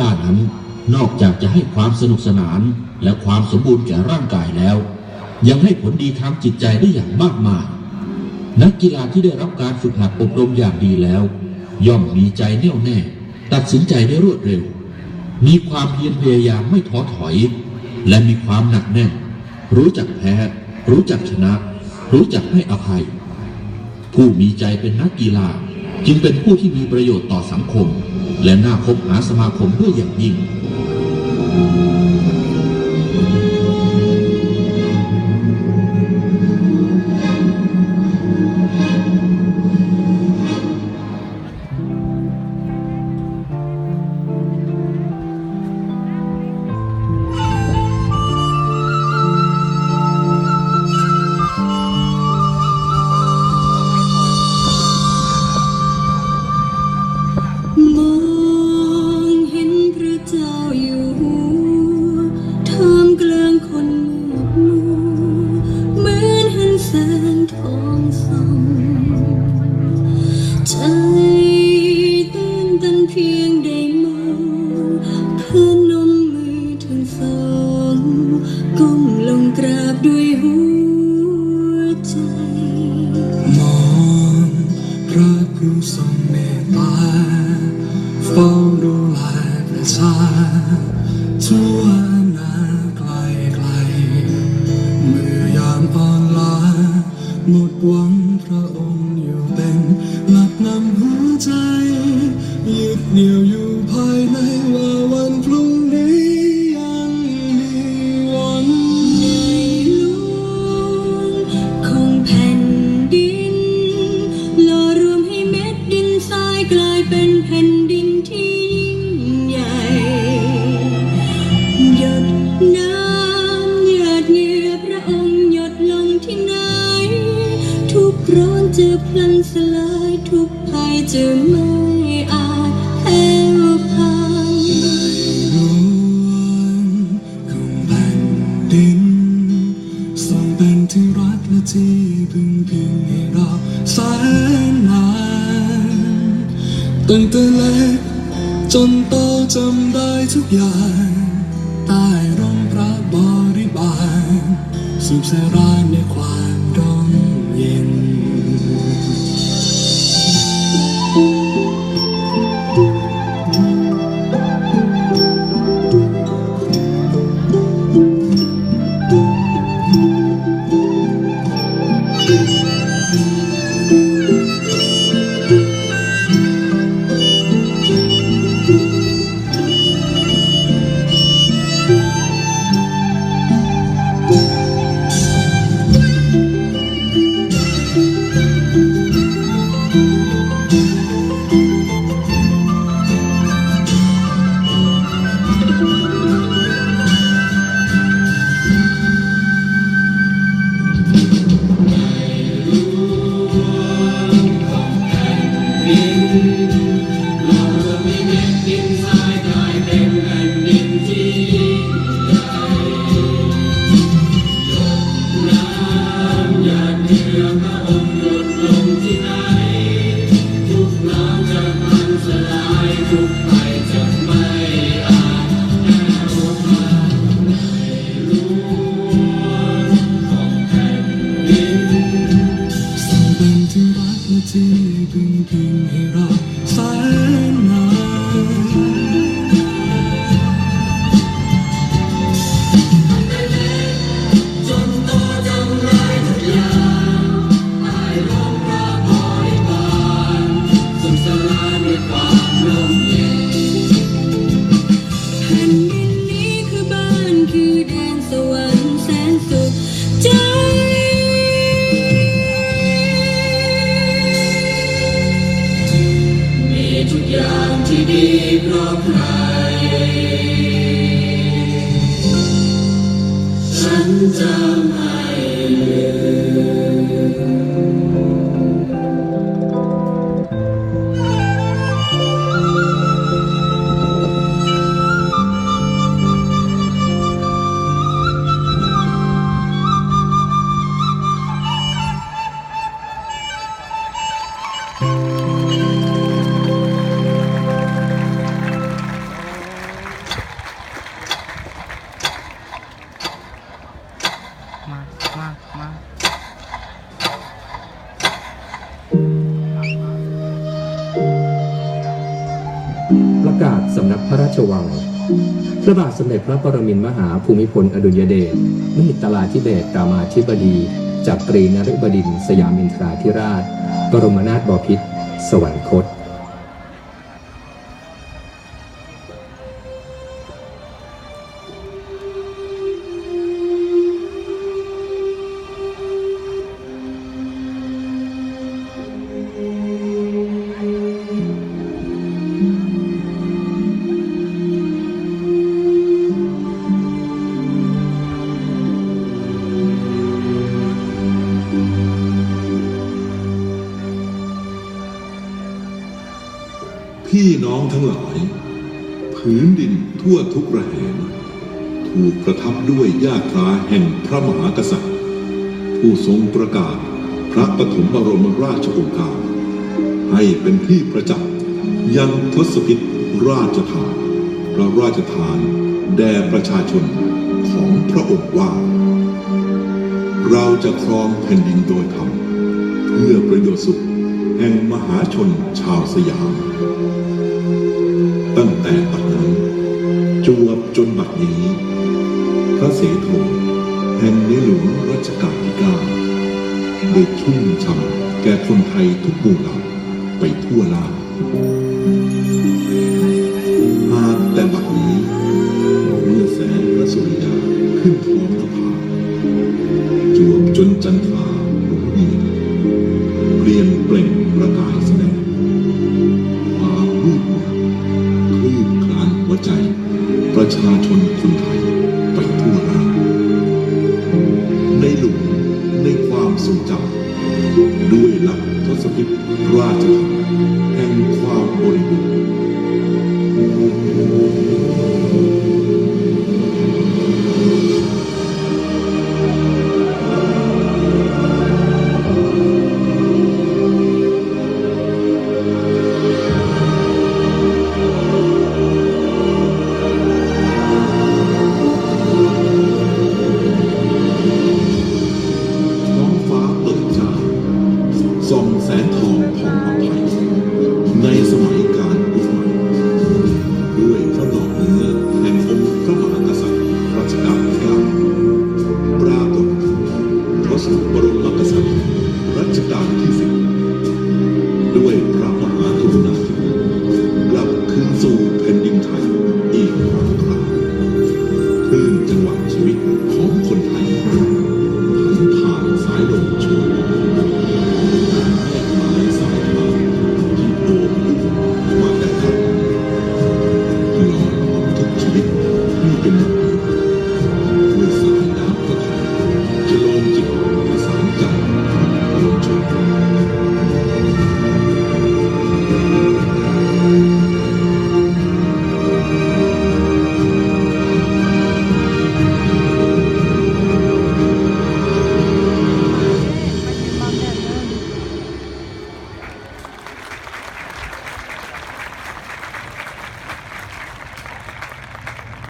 ฬานั้น นอกจากจะให้ความสนุกสนานและความสมบูรณ์แก่ร่างกายแล้ว ยังให้ผลดีทางจิตใจได้อย่างมากมาย นักกีฬาที่ได้รับการฝึกหัดอบรมอย่างดีแล้ว ย่อมมีใจแน่วแน่ ตัดสินใจได้รวดเร็ว มีความเพียรพยายามไม่ท้อถอย และมีความหนักแน่นรู้จักแพ้ รู้จักชนะ รู้จักให้อภัย ผู้มีใจเป็นนักกีฬา จึงเป็นผู้ที่มีประโยชน์ต่อสังคม และน่าคบหาสมาคมด้วยอย่างยิ่ง ใจเตื่นตันเพียงได้มองพระนมมือทั้งสองก้มลงกราบด้วยหัวใจ มองพระผู้ทรงเมตตาเฝ้า จะพลันสลายทุกภัยจะไม่อาจแพ้วพังหลวงของแผ่นดินทรงเป็นที่รักและที่พึ่งพิงให้เราแสนนานตั้งแต่เล็กจนโตจำได้ทุกอย่างใต้ร่มพระบริบาลสุขสรานในความ ท ฉันจะไม่ สำนักพระราชวัง พระบาทสมเด็จพระปรมินทรมหาภูมิพลอดุลยเดชมหิตลาธิเบศรามาธิบดีจากตรีนฤบดินทร์สยามินทราธิราช บรมนาถบพิตรสวรรคต พี่น้องทั้งหลาย ผืนดินทั่วทุกระแหงถูกประทับด้วยญาตราแห่งพระมหากษัตริย์ ผู้ทรงประกาศพระปฐมบรมราชโองการ ให้เป็นที่ประจักษ์ยังทศพิธราชทานพระราชทานแด่ประชาชนของพระองค์ว่า เราจะครองแผ่นดินโดยธรรมเพื่อประโยชน์สุขแห่งมหาชนชาวสยาม ตั้งแต่บัดนั้นจวบจนบัดนี้ พระเสโทแห่งในหลวงรัชกาลที่เก้าได้ชุ่มช่ำแก่คนไทยทุกหมู่เหล่าไปทั่วลาหากแต่บัดนี้เมื่อแสงพระสุริยาขึ้นท้องนภาจวบจนจันทรา ทรงจำด้วยหลักทศพิธราชธรรม ส่งแสงทองของพระย